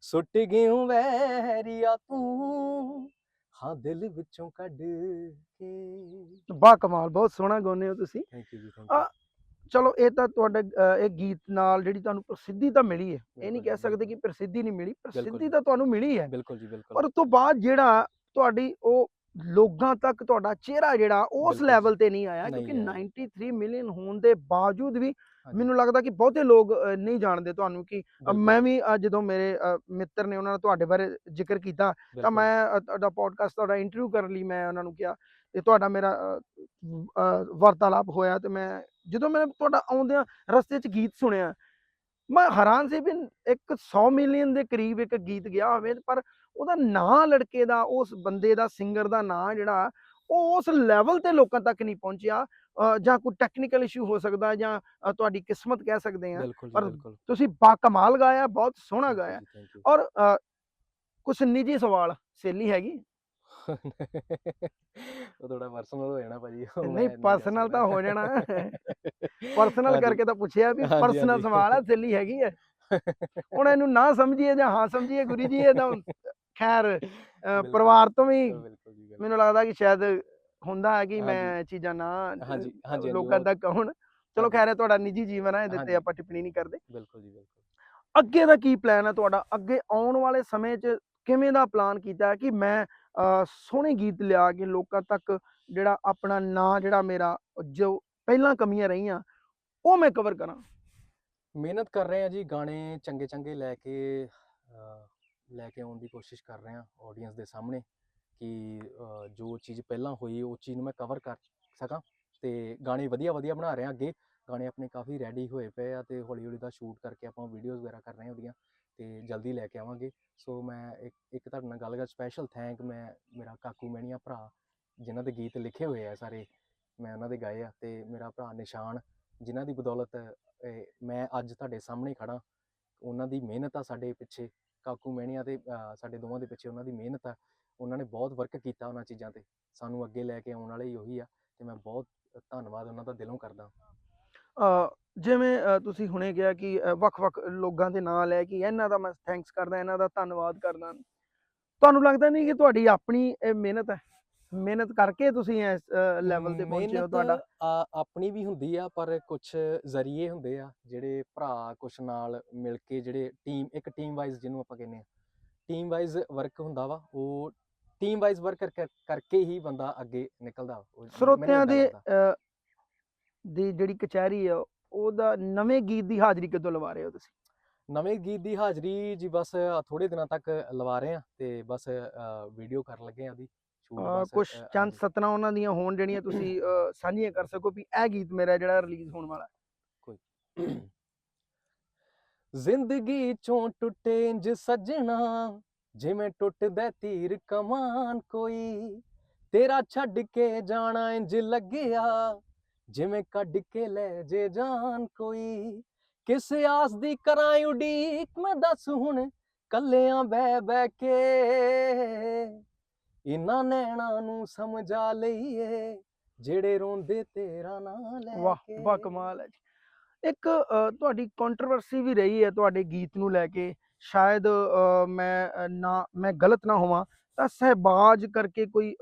ਸੁੱਟ ਗਿਉ ਵੈਰੀਆ ਤੂੰ ਹਾਂ ਦਿਲ ਵਿੱਚੋਂ ਕੱਢ ਕੇ। ਬਾ ਕਮਾਲ ਬਹੁਤ ਸੋਹਣਾ ਗਾਉਂਦੇ ਹੋ ਤੁਸੀਂ। ਥੈਂਕ ਯੂ ਜੀ ਥੈਂਕ ਯੂ ਚਲੋ ਇਹ ਤਾਂ ਤੁਹਾਡੇ ਇਹ ਗੀਤ ਨਾਲ ਜਿਹੜੀ ਤੁਹਾਨੂੰ ਪ੍ਰਸਿੱਧੀ ਤਾਂ ਮਿਲੀ ਹੈ। ਇਹ ਨਹੀਂ ਕਹਿ ਸਕਦੇ ਕਿ। ਪ੍ਰਸਿੱਧੀ ਨਹੀਂ ਮਿਲੀ ਪ੍ਰਸਿੱਧੀ। ਤਾਂ ਤੁਹਾਨੂੰ ਮਿਲੀ ਹੈ। ਬਿਲਕੁਲ ਜੀ ਬਿਲਕੁਲ। ਪਰ ਉਸ ਤੋਂ ਬਾਅਦ ਜਿਹੜਾ ਤੁਹਾਡੀ ਉਹ ਲੋਕਾਂ ਤੱਕ ਤੁਹਾਡਾ ਚਿਹਰਾ ਜਿਹੜਾ ਉਸ। ਲੈਵਲ ਤੇ ਨਹੀਂ ਆਇਆ ਕਿਉਂਕਿ ਆਇਆ। 93 ਮਿਲੀਅਨ ਹੋਣ ਦੇ ਬਾਵਜੂਦ ਵੀ ਮੈਨੂੰ ਲੱਗਦਾ ਕਿ ਬਹੁਤੇ ਲੋਕ ਨਹੀਂ ਜਾਣਦੇ ਤੁਹਾਨੂੰ ਕਿ ਮੈਂ ਵੀ ਜਦੋਂ ਮੇਰੇ ਮਿੱਤਰ ਨੇ ਉਹਨਾਂ ਨੇ ਤੁਹਾਡੇ ਬਾਰੇ ਜ਼ਿਕਰ ਕੀਤਾ ਤਾਂ ਮੈਂ ਤੁਹਾਡਾ ਪੋਡਕਾਸਟ ਤੁਹਾਡਾ ਇੰਟਰਵਿਊ ਕਰਨ ਲਈ ਮੈਂ ਉਹਨਾਂ ਨੂੰ ਕਿਹਾ ਤੇ ਤੁਹਾਡਾ ਮੇਰਾ ਵਾਰਤਾਲਾਪ ਹੋਇਆ ਤੇ ਮੈਂ ਜਦੋਂ ਮੈਂ ਤੁਹਾਡਾ ਆਉਂਦਿਆਂ ਰਸਤੇ 'ਚ ਗੀਤ ਸੁਣਿਆ ਮੈਂ ਹੈਰਾਨ ਸੀ ਵੀ ਇੱਕ 100 ਮਿਲੀਅਨ ਦੇ ਕਰੀਬ ਇੱਕ ਗੀਤ ਗਿਆ ਹੋਵੇ ਪਰ ਉਹਦਾ ਨਾਂ ਲੜਕੇ ਦਾ ਉਸ ਬੰਦੇ ਦਾ ਸਿੰਗਰ ਦਾ ਨਾਂ ਜਿਹੜਾ ਉਹ ਉਸ ਲੈਵਲ ਤੇ ਲੋਕਾਂ ਤੱਕ ਨਹੀਂ ਪਹੁੰਚਿਆ। ਜਾਂ ਕੋਈ ਟੈਕਨੀਕਲ ਇਸ਼ੂ ਹੋ ਸਕਦਾ ਜਾਂ ਤੁਹਾਡੀ ਕਿਸਮਤ ਕਹਿ ਸਕਦੇ ਆ ਪਰ ਤੁਸੀਂ ਬਾ ਕਮਾਲ ਗਾਇਆ ਬਹੁਤ ਸੋਹਣਾ ਗਾਇਆ। ਔਰ ਕੁਝ ਨਿੱਜੀ ਸਵਾਲ ਸੇਲੀ ਹੈਗੀ? ਉਹ ਥੋੜਾ ਪਰਸਨਲ ਹੋ ਜਾਣਾ ਭਾਜੀ ਉਹ ਨਹੀਂ ਪਰਸਨਲ ਤਾਂ ਹੋ। ਜਾਣਾ ਪਰਸਨਲ ਹਾਂਜੀ, ਕਰਕੇ ਤਾਂ ਪੁੱਛਿਆ ਵੀ ਹਾਂਜੀ, ਪਰਸਨਲ ਹਾਂਜੀ। ਸਵਾਲ ਹੈ ਸਿੱਲੀ ਹੈਗੀ ਹੈ ਹੁਣ ਇਹਨੂੰ ਨਾ ਸਮਝੀਏ ਜਾਂ ਹਾਂ ਸਮਝੀਏ ਗੁਰੂ ਜੀ ਇਹ ਤਾਂ ਖੈਰ ਅ, ਬਿਲਕੁਲ। ਪਰਿਵਾਰ ਤੋਂ ਵੀ ਬਿਲਕੁਲ ਜੀ ਬਿਲਕੁਲ ਮੈਨੂੰ ਲੱਗਦਾ ਕਿ ਸ਼ਾਇਦ ਹੁੰਦਾ ਹੈ ਕਿ ਹਾਂਜੀ। ਮੈਂ ਇਹ ਚੀਜ਼ਾਂ ਨਾ ਅ, ਹਾਂਜੀ, ਹਾਂਜੀ, ਹਾਂਜੀ, ਲੋਕਾਂ ਤੱਕ ਕਹਣ ਚਲੋ ਹਾਂਜੀ। ਖੈਰ ਇਹ ਤੁਹਾਡਾ ਨਿੱਜੀ ਜੀਵਨ ਹੈ ਇਹਦੇ ਤੇ ਹਾਂਜੀ। ਆਪਾਂ ਟਿੱਪਣੀ ਨਹੀਂ ਕਰਦੇ ਬਿਲਕੁਲ ਜੀ ਬਿਲਕੁਲ ਅੱਗੇ ਦਾ ਕੀ ਪਲਾਨ ਹੈ ਤੁਹਾਡਾ ਅੱਗੇ ਆਉਣ ਵਾਲੇ ਸਮੇਂ 'ਚ ਕਿਵੇਂ ਦਾ ਪਲਾਨ ਕੀਤਾ ਹੈ ਕਿ ਮੈਂ ਸੋਹਣੇ ਗੀਤ ਲਿਆ ਕੇ ਲੋਕਾਂ ਤੱਕ ਜਿਹੜਾ ਆਪਣਾ ਨਾਂ ਜਿਹੜਾ ਮੇਰਾ ਜੋ ਪਹਿਲਾਂ ਕਮੀਆਂ ਰਹੀਆਂ, ਉਹ ਮੈਂ ਕਵਰ ਕਰਾਂ। ਮਿਹਨਤ ਕਰ ਰਹੇ ਆ ਜੀ, ਗਾਣੇ ਚੰਗੇ ਚੰਗੇ ਲੈ ਕੇ ਲੈ ਕੇ ਆਉਣ ਦੀ ਕੋਸ਼ਿਸ਼ ਕਰ ਰਹੇ ਆ ਆਡੀਅנס ਦੇ ਸਾਹਮਣੇ ਕਿ ਜੋ ਚੀਜ਼ ਪਹਿਲਾਂ ਹੋਈ, ਉਹ ਚੀਜ਼ ਨੂੰ ਮੈਂ ਕਵਰ ਕਰ ਸਕਾਂ ਤੇ ਗਾਣੇ ਵਧੀਆ ਵਧੀਆ ਬਣਾ ਰਹੇ ਆ ਅੱਗੇ। ਗਾਣੇ ਆਪਣੇ ਕਾਫੀ ਰੈਡੀ ਹੋਏ ਪਏ ਆ ਤੇ ਹੌਲੀ ਹੌਲੀ ਦਾ ਸ਼ੂਟ ਕਰਕੇ ਆਪਾਂ ਵੀਡੀਓਜ਼ ਵਗੈਰਾ ਕਰ ਰਹੇ ਆ ਉਹਦੀਆਂ। ਤੇ ਜਲਦੀ ਲੈ ਕੇ ਆਵਾਂਗੇ। ਸੋ ਮੈਂ ਇੱਕ ਇੱਕ ਤੁਹਾਡੇ ਨਾਲ ਗੱਲ ਕਰ ਸਪੈਸ਼ਲ ਥੈਂਕ ਮੈਂ, ਮੇਰਾ ਕਾਕੂ ਮੈਣੀਆਂ ਭਰਾ, ਜਿਨ੍ਹਾਂ ਦੇ ਗੀਤ ਲਿਖੇ ਹੋਏ ਆ ਸਾਰੇ, ਮੈਂ ਉਹਨਾਂ ਦੇ ਗਾਏ ਆ ਤੇ ਮੇਰਾ ਭਰਾ ਨਿਸ਼ਾਨ, ਜਿਨ੍ਹਾਂ ਦੀ ਬਦੌਲਤ ਮੈਂ ਅੱਜ ਤੁਹਾਡੇ ਸਾਹਮਣੇ ਖੜਾ ਉਹਨਾਂ ਦੀ ਮਿਹਨਤ ਆ ਸਾਡੇ ਪਿੱਛੇ, ਕਾਕੂ ਮੈਣੀਆਂ ਤੇ ਸਾਡੇ ਦੋਵਾਂ ਦੇ ਪਿੱਛੇ ਉਹਨਾਂ ਦੀ ਮਿਹਨਤ ਆ। ਉਹਨਾਂ ਨੇ ਬਹੁਤ ਵਰਕ ਕੀਤਾ ਉਹਨਾਂ ਚੀਜ਼ਾਂ ਤੇ। ਸਾਨੂੰ ਅੱਗੇ ਲੈ ਕੇ ਆਉਣ ਵਾਲੇ ਹੀ ਉਹੀ ਆ ਤੇ ਮੈਂ ਬਹੁਤ ਧੰਨਵਾਦ ਉਹਨਾਂ ਦਾ ਦਿਲੋਂ ਕਰਦਾ ਜਿਵੇਂ ਤੁਸੀਂ ਹੁਣੇ ਕਿਹਾ ਕਿ ਵੱਖ-ਵੱਖ ਲੋਕਾਂ ਦੇ ਨਾਂ ਲੈ ਕੇ ਇਹਨਾਂ ਦਾ ਮੈਂ ਥੈਂਕਸ ਕਰਦਾ ਇਹਨਾਂ ਦਾ ਧੰਨਵਾਦ ਕਰਦਾ। ਤੁਹਾਨੂੰ ਲੱਗਦਾ ਨਹੀਂ ਕਿ ਤੁਹਾਡੀ ਆਪਣੀ ਇਹ ਮਿਹਨਤ ਹੈ? ਮਿਹਨਤ ਕਰਕੇ ਤੁਸੀਂ ਇਸ ਲੈਵਲ ਤੇ ਪਹੁੰਚੇ ਹੋ ਤੁਹਾਡਾ? ਆਪਣੀ ਵੀ ਹੁੰਦੀ ਆ ਪਰ ਕੁਝ ਜ਼ਰੀਏ ਹੁੰਦੇ ਆ ਜਿਹੜੇ ਭਰਾ ਕੁਝ ਨਾਲ ਮਿਲ ਕੇ ਜਿਹੜੇ ਟੀਮ ਇੱਕ ਟੀਮ ਵਾਈਜ਼ ਜਿਹਨੂੰ ਆਪਾਂ ਕਹਿੰਦੇ ਆ ਟੀਮ ਵਾਈਜ਼ ਵਰਕ ਹੁੰਦਾ ਵਾ ਉਹ ਟੀਮ ਵਾਈਜ਼ ਵਰਕ ਕਰਕੇ ਹੀ ਬੰਦਾ ਅੱਗੇ ਨਿਕਲਦਾ ਸਰੋਤਿਆਂ ਦੇ ਦੀ ਜਿਹੜੀ ਕਚਹਿਰੀ ਆ ਉਹਦਾ ਨਵੇਂ ਗੀਤ ਦੀ ਹਾਜ਼ਰੀ ਕਦੋਂ ਲਵਾ ਰਹੇ ਹੋ ਤੁਸੀਂ ਨਵੇਂ ਗੀਤ ਦੀ ਹਾਜ਼ਰੀ ਜੀ ਬਸ ਥੋੜੇ ਦਿਨਾਂ ਤੱਕ ਲਵਾ ਰਹੇ ਆ ਤੇ ਬਸ ਵੀਡੀਓ ਕਰਨ ਲੱਗੇ ਆ ਬਸ ਕੁਝ ਚੰਦ। ਸਤਨਾ ਉਹਨਾਂ ਦੀਆਂ ਹੋਣ ਜਿਹੜੀਆਂ ਤੁਸੀਂ (clears throat) ਸਾਂਝੀਆਂ ਕਰ ਸਕੋ ਵੀ ਇਹ ਗੀਤ ਮੇਰਾ ਜਿਹੜਾ ਰਿਲੀਜ਼ ਹੋਣ ਵਾਲਾ ਹੈ। (clears throat) ਜ਼ਿੰਦਗੀ ਚੋਂ ਟੁੱਟੇ ਇੰਜ ਸੱਜਣਾ ਜਿਵੇਂ ਟੁੱਟਦਾ ਤੀਰ ਕਮਾਨ ਕੋਈ ਤੇਰਾ ਛੱਡ ਕੇ ਜਾਣਾ ਇੰਜ ਲੱਗਿਆ ਜਿਵੇਂ ਕੱਢ ਕੇ ਲੈ ਜੇ ਜਾਨ ਕੋਈ। ਕਿਸ ਆਸ ਦੀ ਕਰਾਂ ਉਡੀਕ ਮੈਂ ਦੱਸ ਹੁਣ ਕੱਲਿਆਂ ਬਹਿ ਬਹਿ ਕੇ। ਇਨਾਂ ਨੈਣਾ ਨੂੰ ਸਮਝਾ ਲਈਏ ਜਿਹੜੇ ਰੋਂਦੇ ਤੇਰਾ ਨਾਂ ਲੈ ਵਾਹ ਕੇ। ਵਾਹ ਕਮਾਲ ਹੈ ਜੀ। ਇੱਕ ਤੁਹਾਡੀ ਕੰਟਰੋਵਰਸੀ ਵੀ ਰਹੀ ਹੈ ਤੁਹਾਡੇ ਗੀਤ ਨੂੰ ਲੈ ਕੇ। ਸ਼ਾਇਦ ਮੈਂ ਨਾ ਮੈਂ ਗਲਤ ਨਾ ਹੋਵਾਂ ਤਾਂ ਸਹਿਬਾਜ ਕਰਕੇ ਕੋਈ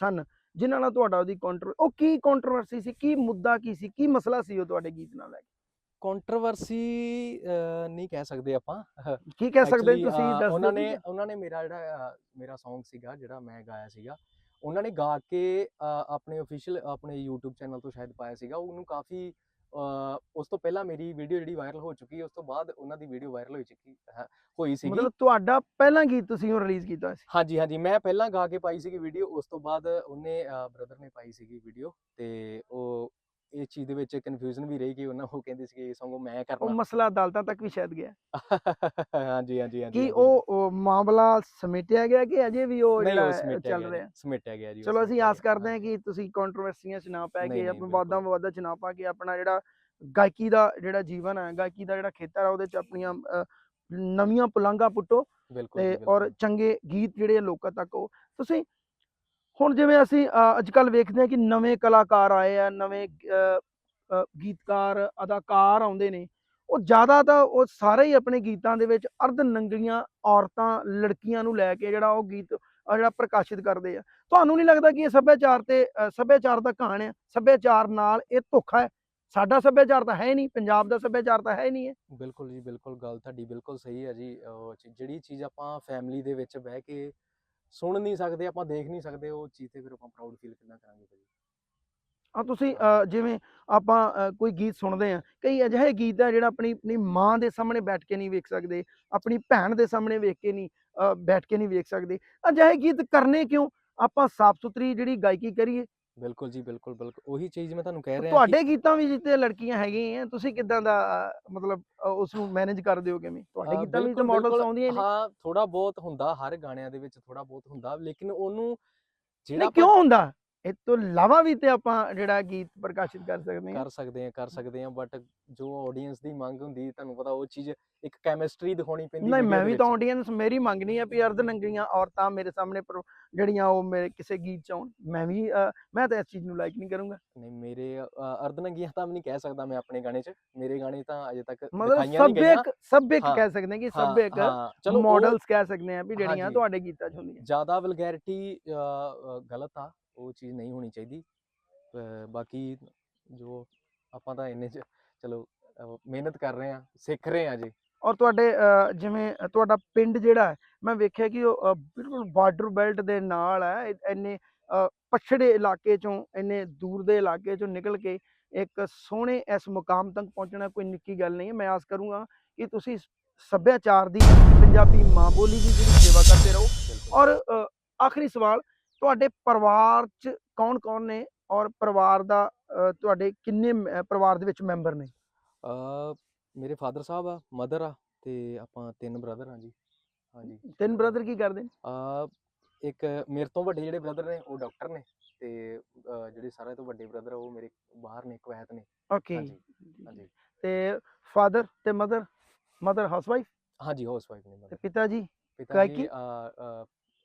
ਸਨ। ਜਿਨ੍ਹਾਂ ਨਾਲ ਤੁਹਾਡਾ ਉਹਦੀ ਕੰਟਰ ਉਹ ਕੀ ਕੰਟਰੋਵਰਸੀ ਸੀ ਕੀ ਮੁੱਦਾ ਕੀ ਸੀ ਕੀ ਮਸਲਾ ਸੀ ਉਹ ਤੁਹਾਡੇ ਗੀਤ ਨਾਲ ਲੈ ਕੇ? ਕੰਟਰੋਵਰਸੀ ਨਹੀਂ ਕਹਿ ਸਕਦੇ ਆਪਾਂ। ਕੀ ਕਹਿ ਸਕਦੇ ਤੁਸੀਂ? ਦੱਸ ਉਹਨਾਂ ਨੇ। ਉਹਨਾਂ ਨੇ ਮੇਰਾ ਜਿਹੜਾ ਮੇਰਾ Song ਸੀਗਾ ਜਿਹੜਾ ਮੈਂ ਗਾਇਆ ਸੀਗਾ ਉਹਨਾਂ ਨੇ ਗਾ ਕੇ ਆਪਣੇ ਅਫੀਸ਼ੀਅਲ ਆਪਣੇ YouTube ਚੈਨਲ ਤੋਂ ਸ਼ਾਇਦ ਪਾਇਆ ਸੀਗਾ ਉਹਨੂੰ ਕਾਫੀ ਉਸ ਤੋਂ ਪਹਿਲਾਂ ਮੇਰੀ ਵੀਡੀਓ ਜਿਹੜੀ ਵਾਇਰਲ ਹੋ ਚੁੱਕੀ ਉਸ ਤੋਂ ਬਾਅਦ ਉਹਨਾਂ ਦੀ ਵੀਡੀਓ ਵਾਇਰਲ ਹੋ ਚੁੱਕੀ ਹੋਈ ਸੀਗੀ। ਮਤਲਬ ਤੁਹਾਡਾ ਪਹਿਲਾ ਗੀਤ ਤੁਸੀਂ ਉਹ ਰਿਲੀਜ਼ ਕੀਤਾ ਸੀ? ਹਾਂਜੀ ਹਾਂਜੀ ਮੈਂ ਪਹਿਲਾਂ ਗਾ ਕੇ ਪਾਈ ਸੀਗੀ ਵੀਡੀਓ ਉਸ ਤੋਂ ਬਾਅਦ ਉਹਨੇ ਬ੍ਰਦਰ ਨੇ ਪਾਈ ਸੀਗੀ ਵੀਡੀਓ ਤੇ ਉਹ ਇਹ ਚੀਜ਼ ਦੇ ਵਿੱਚ ਕਨਫਿਊਜ਼ਨ ਵੀ ਰਹੀ ਕਿ ਉਹਨਾਂ ਉਹ ਕਹਿੰਦੇ ਸੀ ਕਿ Song ਮੈਂ ਉਹ ਕਰਨਾ ਮਸਲਾ ਅਦਾਲਤਾਂ ਤੱਕ ਵੀ ਸ਼ਾਇਦ ਗਿਆ। ਹਾਂਜੀ ਹਾਂਜੀ ਹਾਂਜੀ ਕੀ ਉਹ ਉਹ ਮਾਮਲਾ ਸਮੇਟਿਆ ਗਿਆ ਕਿ ਅਜੇ ਵੀ ਉਹ ਜਿਹੜਾ ਉਹ ਚੱਲ ਰਿਹਾ? ਸਮੇਟਿਆ ਗਿਆ ਜੀ ਉਹ ਚਲੋ ਅਸੀਂ ਆਸ ਕਰਦੇ ਹਾਂ। ਕਿ ਤੁਸੀਂ ਕੰਟਰੋਵਰਸੀਆਂ 'ਚ ਨਾ ਪੈ ਕੇ ਆਪਣੇ ਵਾਦਾਂ। ਵਿਵਾਦਾਂ 'ਚ ਨਾ ਪਾ ਕੇ ਆਪਣਾ ਜਿਹੜਾ ਗਾਇਕੀ ਦਾ ਜਿਹੜਾ ਜੀਵਨ ਹੈ ਗਾਇਕੀ ਦਾ ਜਿਹੜਾ ਖੇਤਰ ਹੈ ਉਹਦੇ 'ਚ ਆਪਣੀਆਂ ਨਵੀਆਂ ਪੁਲਾਂਘਾਂ ਪੁੱਟੋ ਤੇ ਔਰ ਚੰਗੇ ਗੀਤ ਜਿਹੜੇ ਆ ਲੋਕਾਂ ਤੱਕ ਉਹ ਤੁਸੀਂ ਹੁਣ ਜਿਵੇਂ ਅਸੀਂ ਅੱਜ ਕੱਲ ਵੇਖਦੇ ਹਾਂ ਕਿ ਨਵੇਂ ਕਲਾਕਾਰ ਆਏ ਆ, ਨਵੇਂ ਗੀਤਕਾਰ, ਅਦਾਕਾਰ ਆਉਂਦੇ ਨੇ, ਉਹ ਜ਼ਿਆਦਾ ਤਾਂ ਉਹ ਸਾਰੇ ਹੀ ਆਪਣੇ ਗੀਤਾਂ ਦੇ ਵਿੱਚ ਅਰਧ ਨੰਗੀਆਂ ਔਰਤਾਂ, ਲੜਕੀਆਂ ਨੂੰ ਲੈ ਕੇ ਜਿਹੜਾ ਉਹ ਗੀਤ ਜਿਹੜਾ ਪ੍ਰਕਾਸ਼ਿਤ ਕਰਦੇ ਆ। ਤੁਹਾਨੂੰ ਨਹੀਂ ਲੱਗਦਾ ਕਿ ਇਹ ਸੱਭਿਆਚਾਰ ਤੇ ਸੱਭਿਆਚਾਰ ਦਾ ਕਹਾਣ ਹੈ? ਸੱਭਿਆਚਾਰ ਨਾਲ ਇਹ ਧੋਖਾ ਹੈ? ਸਾਡਾ ਸੱਭਿਆਚਾਰ ਤਾਂ ਹੈ ਨਹੀਂ, ਪੰਜਾਬ ਦਾ ਸੱਭਿਆਚਾਰ ਤਾਂ ਹੈ ਨਹੀਂ ਹੈ। ਬਿਲਕੁਲ ਜੀ, ਬਿਲਕੁਲ ਗੱਲ ਤੁਹਾਡੀ ਬਿਲਕੁਲ ਸਹੀ ਹੈ ਜੀ। ਜਿਹੜੀ ਚੀਜ਼ ਆਪਾਂ ਫੈਮਿਲੀ ਦੇ ਵਿੱਚ ਬਹਿ ਕੇ ਸੁਣ ਨਹੀਂ ਸਕਦੇ ਆਪਾਂ ਦੇਖ ਨਹੀਂ ਸਕਦੇ ਉਹ ਚੀਜ਼ ਤੇ ਫਿਰ ਆਪਾਂ ਪ੍ਰਾਊਡ ਫੀਲ ਕਿੱਦਾਂ ਕਰਾਂਗੇ ਭਾਜੀ। ਆ ਤੁਸੀਂ ਅ, ਜਿਵੇਂ ਆਪਾਂ ਅ, ਕੋਈ ਗੀਤ ਸੁਣਦੇ ਆ ਕਈ ਅਜਿਹੇ ਗੀਤ ਆ ਜਿਹੜਾ ਆਪਣੀ ਆਪਣੀ ਮਾਂ ਦੇ ਸਾਹਮਣੇ ਬੈਠ ਕੇ ਨਹੀਂ ਵੇਖ ਸਕਦੇ ਆਪਣੀ ਭੈਣ ਦੇ ਸਾਹਮਣੇ ਵੇਖ ਕੇ ਨਹੀਂ ਅ, ਬੈਠ ਕੇ ਨਹੀਂ ਵੇਖ ਸਕਦੇ। ਅਜਿਹੇ ਗੀਤ ਕਰਨੇ ਕਿਉਂ? ਆਪਾਂ ਸਾਫ਼ ਸੁਥਰੀ ਜਿਹੜੀ ਗਾਇਕੀ ਕਰੀਏ ਬਿਲਕੁਲ ਜੀ ਬਿਲਕੁਲ ਬਿਲਕੁਲ। ਉਹੀ ਚੀਜ਼ ਮੈਂ ਤੁਹਾਨੂੰ ਕਹਿ ਰਿਹਾ ਤੁਹਾਡੇ ਗੀਤਾਂ ਵੀ ਜਿੱਤੇ ਲੜਕੀਆਂ ਹੈਗੀਆਂ ਆ, ਤੁਸੀਂ ਕਿਦਾਂ ਦਾ ਮਤਲਬ ਉਸ ਨੂੰ ਮੈਨੇਜ ਕਰਦੇ ਹੋ ਕਿਵੇਂ? ਤੁਹਾਡੇ ਗੀਤਾਂ ਵਿੱਚ ਤਾਂ ਮਾਡਲਸ ਆਉਂਦੀਆਂ ਨੇ। ਹਾਂ ਥੋੜਾ ਬਹੁਤ ਹੁੰਦਾ ਹਰ ਗਾਣਿਆਂ ਦੇ ਵਿੱਚ ਥੋੜਾ ਬਹੁਤ ਹੁੰਦਾ ਲੇਕਿਨ ਉਹਨੂੰ ਜਿਹੜਾ ਕਿਉਂ ਹੁੰਦਾ? ਇਸ ਤੋਂ ਇਲਾਵਾ ਵੀ ਤੇ ਆਪਾਂ ਜਿਹੜਾ ਗੀਤ ਪ੍ਰਕਾਸ਼ਿਤ ਕਰ ਸਕਦੇ ਹਾਂ। ਕਰ ਸਕਦੇ ਹਾਂ ਕਰ ਸਕਦੇ ਹਾਂ ਬਟ ਜੋ ਆਡੀਅנס ਦੀ ਮੰਗ ਹੁੰਦੀ ਤੁਹਾਨੂੰ ਪਤਾ ਉਹ ਚੀਜ਼ ਇੱਕ ਕੈਮਿਸਟਰੀ ਦਿਖਾਉਣੀ ਪੈਂਦੀ ਨਹੀਂ ਮੈਂ ਵੀ ਤਾਂ ਆਡੀਅנס ਮੇਰੀ ਮੰਗਣੀ ਆ ਵੀ ਅਰਧ ਨੰਗੀਆਂ ਔਰਤਾਂ ਮੇਰੇ ਸਾਹਮਣੇ ਜਿਹੜੀਆਂ ਉਹ ਮੇਰੇ ਕਿਸੇ ਗੀਤ ਚ ਆਉਣ। ਮੈਂ ਵੀ ਮੈਂ ਤਾਂ ਇਸ ਚੀਜ਼ ਨੂੰ ਲਾਈਕ ਨਹੀਂ ਕਰੂੰਗਾ। ਨਹੀਂ ਮੇਰੇ ਅਰਧ ਨੰਗੀਆਂ ਤਾਂ ਨਹੀਂ ਕਹਿ ਸਕਦਾ ਮੈਂ ਆਪਣੇ ਗਾਣੇ 'ਚ। ਮੇਰੇ ਗਾਣੇ ਤਾਂ ਅਜੇ ਤੱਕ ਦਿਖਾਈਆਂ ਨਹੀਂ ਗਏ ਸਭ ਇੱਕ ਸਭ ਇੱਕ ਕਹਿ ਸਕਦੇ ਹਾਂ ਕਿ ਸਭ ਇੱਕ ਮਾਡਲਸ ਕਹਿ ਸਕਦੇ ਹਾਂ ਵੀ ਜਿਹੜੀਆਂ ਤੁਹਾਡੇ ਗੀਤਾਂ 'ਚ ਹੁੰਦੀਆਂ। ਜ਼ਿਆਦਾ ਵਲਗੈਰਿਟੀ ਗਲਤ ਆ। ਉਹ ਚੀਜ਼ ਨਹੀਂ ਹੋਣੀ ਚਾਹੀਦੀ। ਬਾਕੀ ਜੋ ਆਪਾਂ ਤਾਂ ਇੰਨੇ 'ਚ ਚਲੋ ਮਿਹਨਤ ਕਰ ਰਹੇ ਆ ਸਿੱਖ ਰਹੇ ਆ ਜੀ। ਔਰ ਤੁਹਾਡੇ ਜਿਵੇਂ ਤੁਹਾਡਾ ਪਿੰਡ ਜਿਹੜਾ ਮੈਂ ਵੇਖਿਆ ਕਿ ਉਹ ਬਿਲਕੁਲ ਬਾਰਡਰ ਬੈਲਟ ਦੇ ਨਾਲ ਹੈ ਇੰਨੇ ਪਛੜੇ ਇਲਾਕੇ ਚੋਂ ਇੰਨੇ ਦੂਰ ਦੇ ਇਲਾਕੇ ਚੋਂ ਨਿਕਲ ਕੇ ਇੱਕ ਸੋਹਣੇ ਇਸ ਮੁਕਾਮ ਤੱਕ ਪਹੁੰਚਣਾ ਕੋਈ ਨਿੱਕੀ ਗੱਲ ਨਹੀਂ ਹੈ। ਮੈਂ ਆਸ ਕਰੂੰਗਾ ਕਿ ਤੁਸੀਂ ਸੱਭਿਆਚਾਰ ਦੀ ਪੰਜਾਬੀ ਮਾਂ ਬੋਲੀ ਦੀ ਜਿਹੜੀ ਸੇਵਾ ਕਰਦੇ ਰਹੋ। ਔਰ ਆਖਰੀ ਸਵਾਲ ਤੁਹਾਡੇ ਪਰਿਵਾਰ 'ਚ ਕੌਣ ਕੌਣ ਨੇ ਔਰ ਪਰਿਵਾਰ ਦਾ ਤੁਹਾਡੇ ਕਿੰਨੇ ਪਰਿਵਾਰ ਦੇ ਵਿੱਚ ਮੈਂਬਰ ਨੇ? ਅ, ਮੇਰੇ ਫਾਦਰ ਸਾਹਿਬ ਆ ਮਦਰ ਆ ਤੇ ਆਪਾਂ ਤਿੰਨ ਬ੍ਰਦਰ ਆ ਜੀ। ਹਾਂਜੀ। ਤਿੰਨ ਬ੍ਰਦਰ ਕੀ ਕਰਦੇ ਨੇ? ਆ ਇੱਕ ਮੇਰੇ ਤੋਂ ਵੱਡੇ ਜਿਹੜੇ ਬ੍ਰਦਰ ਨੇ ਉਹ ਡਾਕਟਰ ਨੇ ਤੇ ਜਿਹੜੇ ਸਾਰਿਆਂ ਤੋਂ ਵੱਡੇ ਬ੍ਰਦਰ ਉਹ ਮੇਰੇ ਬਾਹਰ ਨੇ ਕੁਵੈਤ ਨੇ। ਓਕੇ। ਹਾਂਜੀ ਤੇ ਫਾਦਰ ਤੇ ਮਦਰ? Mother housewife? ਹਾਂਜੀ ਹਾਊਸ ਵਾਈਫ ਨੇ ਮਦਰ। ਪਿਤਾ ਜੀ? ਪਿਤਾ? ਜੀ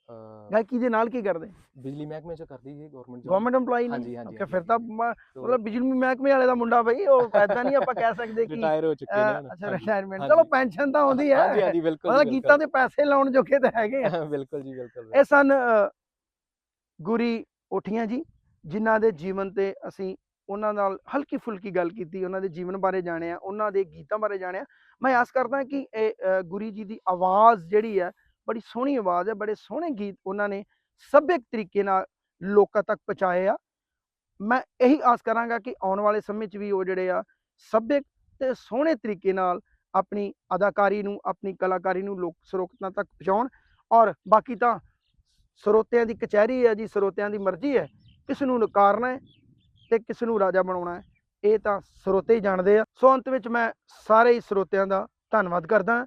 ਅ, ਅ, ਅ, ਗਾਇਕੀ ਦੇ ਨਾਲ ਕੀ ਕਰਦੇ? ਬਿਜਲੀ ਮਹਿਕਮੇ ਚ ਕਰਦੀ ਸੀ ਗਵਰਨਮੈਂਟ ਗਵਰਨਮੈਂਟ EMPLOYE ਹਾਂਜੀ, ਹਾਂਜੀ, ਓਕੇ ਫਿਰ ਤਾਂ ਮਤਲਬ ਬਿਜਲੀ ਮਹਿਕਮੇ ਵਾਲੇ ਦਾ ਮੁੰਡਾ ਬਈ ਉਹ ਐਦਾਂ ਨਹੀਂ ਆਪਾਂ ਕਹਿ ਸਕਦੇ ਕਿ ਰਿਟਾਇਰ ਹੋ ਚੁੱਕੇ ਨੇ ਅੱਛਾ ਰਿਟਾਇਰਮੈਂਟ। ਚਲੋ ਪੈਨਸ਼ਨ ਤਾਂ ਆਉਂਦੀ ਹੈ। ਹਾਂਜੀ ਹਾਂਜੀ ਬਿਲਕੁਲ ਮਤਲਬ ਗੀਤਾਂ ਦੇ ਪੈਸੇ ਲਾਉਣ ਜੋਗੇ ਤਾਂ ਹੈਗੇ ਆ। (laughs) ਬਿਲਕੁਲ ਜੀ ਬਿਲਕੁਲ। ਇਹ ਸਨ ਗੁਰੀ ਉਠੀਆਂ ਜੀ ਜਿਨ੍ਹਾਂ ਦੇ ਜੀਵਨ ਤੇ ਅਸੀਂ ਉਹਨਾਂ ਨਾਲ ਹਲਕੀ ਫੁਲਕੀ ਗੱਲ ਕੀਤੀ ਉਹਨਾਂ ਦੇ ਜੀਵਨ ਬਾਰੇ ਜਾਣਿਆ ਉਹਨਾਂ ਦੇ ਗੀਤਾਂ ਬਾਰੇ ਜਾਣਿਆ। ਮੈਂ ਆਸ ਕਰਦਾ ਕਿ ਇਹ ਗੁਰੀ ਜੀ ਦੀ ਆਵਾਜ਼ ਜਿਹੜੀ ਹੈ ਬੜੀ ਸੋਹਣੀ ਆਵਾਜ਼ ਹੈ, ਬੜੇ ਸੋਹਣੇ ਗੀਤ ਉਹਨਾਂ ਨੇ ਸੱਭਿਅਕ ਤਰੀਕੇ ਨਾਲ ਲੋਕਾਂ ਤੱਕ ਪਹੁੰਚਾਏ ਆ। ਮੈਂ ਇਹੀ ਆਸ ਕਰਾਂਗਾ ਕਿ ਆਉਣ ਵਾਲੇ ਸਮੇਂ 'ਚ ਵੀ ਉਹ ਜਿਹੜੇ ਆ, ਸੱਭਿਅਕ ਤੇ ਸੋਹਣੇ ਤਰੀਕੇ ਨਾਲ ਆਪਣੀ ਅਦਾਕਾਰੀ ਨੂੰ, ਆਪਣੀ ਕਲਾਕਾਰੀ ਨੂੰ ਲੋਕ ਸਰੋਤਾਂ ਤੱਕ ਪਹੁੰਚਾਉਣ ਔਰ ਬਾਕੀ ਤਾਂ ਸਰੋਤਿਆਂ ਦੀ ਕਚਹਿਰੀ ਹੈ ਜੀ, ਸਰੋਤਿਆਂ ਦੀ ਮਰਜ਼ੀ ਹੈ, ਕਿਸ ਨੂੰ ਨਕਾਰਨਾ ਹੈ ਤੇ ਕਿਸ ਨੂੰ ਰਾਜਾ ਬਣਾਉਣਾ ਹੈ, ਇਹ ਤਾਂ ਸਰੋਤੇ ਹੀ ਜਾਣਦੇ ਆ। ਸੋ ਅੰਤ ਵਿੱਚ ਮੈਂ ਸਾਰੇ ਹੀ ਸਰੋਤਿਆਂ ਦਾ ਧੰਨਵਾਦ ਕਰਦਾ।